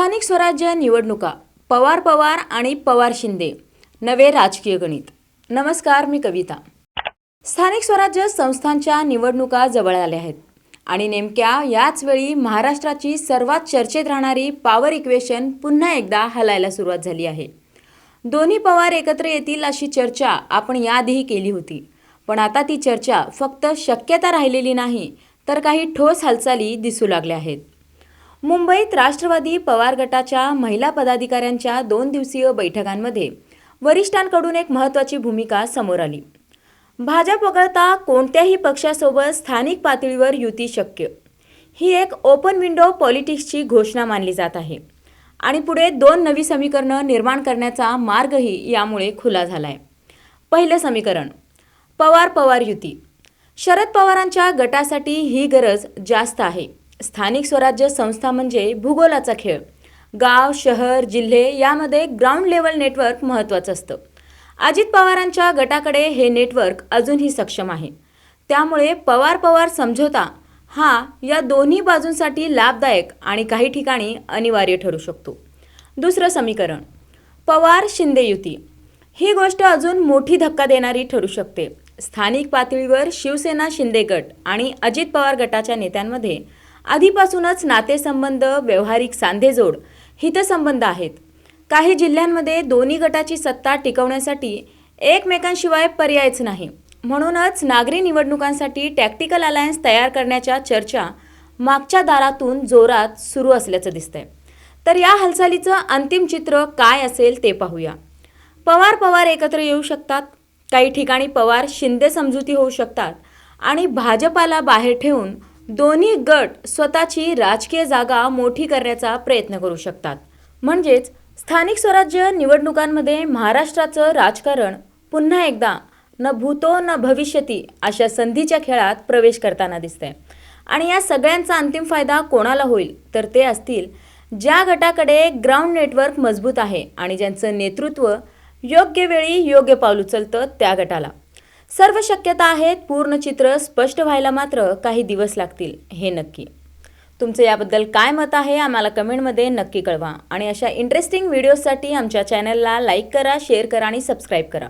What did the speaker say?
स्थानिक स्वराज्य निवडणुका पवार पवार आणि पवार शिंदे नवे राजकीय गणित. नमस्कार मी कविता. स्थानिक स्वराज्य संस्थांच्या निवडणुका जवळ आल्या आहेत आणि नेमक्या याच वेळी महाराष्ट्राची सर्वात चर्चेत राहणारी पॉवर इक्वेशन पुन्हा एकदा हलायला सुरुवात झाली आहे. दोन्ही पवार एकत्र येतील अशी चर्चा आपण याआधीही केली होती. पण आता ती चर्चा फक्त शक्यता राहिलेली नाही तर काही ठोस हालचाली दिसू लागल्या आहेत. मुंबईत राष्ट्रवादी पवार गटाच्या महिला पदाधिकाऱ्यांच्या दोन दिवसीय बैठकांमध्ये वरिष्ठांकडून एक महत्त्वाची भूमिका समोर आली. भाजप वगळता कोणत्याही पक्षासोबत स्थानिक पातळीवर युती शक्य. ही एक ओपन विंडो पॉलिटिक्सची घोषणा मानली जात आहे. आणि पुढे दोन नवी समीकरणं निर्माण करण्याचा मार्गही यामुळे खुला झाला आहे पहिलं समीकरण पवार पवार युती. शरद पवारांच्या गटासाठी ही गरज जास्त आहे. स्थानिक स्वराज्य संस्था म्हणजे भूगोलाचा खेळ. गाव शहर जिल्हे यामध्ये ग्राउंड लेवल नेटवर्क महत्त्वाचं असतं. अजित पवारांच्या गटाकडे हे नेटवर्क अजूनही सक्षम आहे. त्यामुळे पवार पवार समझोता हा या दोन्ही बाजूंसाठी लाभदायक आणि काही ठिकाणी अनिवार्य ठरू शकतो. दुसरं समीकरण पवार शिंदे युती. ही गोष्ट अजून मोठी धक्का देणारी ठरू शकते. स्थानिक पातळीवर शिवसेना शिंदे गट आणि अजित पवार गटाच्या नेत्यांमध्ये आधीपासूनच नातेसंबंध व्यावहारिक सांधेजोड हितसंबंध आहेत. काही जिल्ह्यांमध्ये दोन्ही गटाची सत्ता टिकवण्यासाठी एकमेकांशिवाय पर्यायच नाही. म्हणूनच नागरी निवडणुकांसाठी टॅक्टिकल अलायन्स तयार करण्याच्या चर्चा मागच्या दारातून जोरात सुरू असल्याचं दिसतंय. तर या हालचालीचं अंतिम चित्र काय असेल ते पाहूया. पवार पवार एकत्र येऊ शकतात. काही ठिकाणी पवार शिंदे समजुती होऊ शकतात आणि भाजपाला बाहेर ठेवून दोन्ही गट स्वतःची राजकीय जागा मोठी करण्याचा प्रयत्न करू शकतात. म्हणजेच स्थानिक स्वराज्य निवडणुकांमध्ये महाराष्ट्राचं राजकारण पुन्हा एकदा न भूतो न भविष्यती अशा संधीच्या खेळात प्रवेश करताना दिसतंय. आणि या सगळ्यांचा अंतिम फायदा कोणाला होईल तर ते असतील ज्या गटाकडे ग्राउंड नेटवर्क मजबूत आहे आणि ज्यांचं नेतृत्व योग्य वेळी योग्य पाऊल उचलतं त्या गटाला. सर्व शक्यता आहेत पूर्ण चित्र स्पष्ट व्हायला मात्र काही दिवस लागतील हे नक्की. तुमचं याबद्दल काय मत आहे आम्हाला कमेंटमध्ये नक्की कळवा. आणि अशा इंटरेस्टिंग व्हिडिओजसाठी आमच्या चॅनलला लाईक करा शेअर करा आणि सबस्क्राईब करा.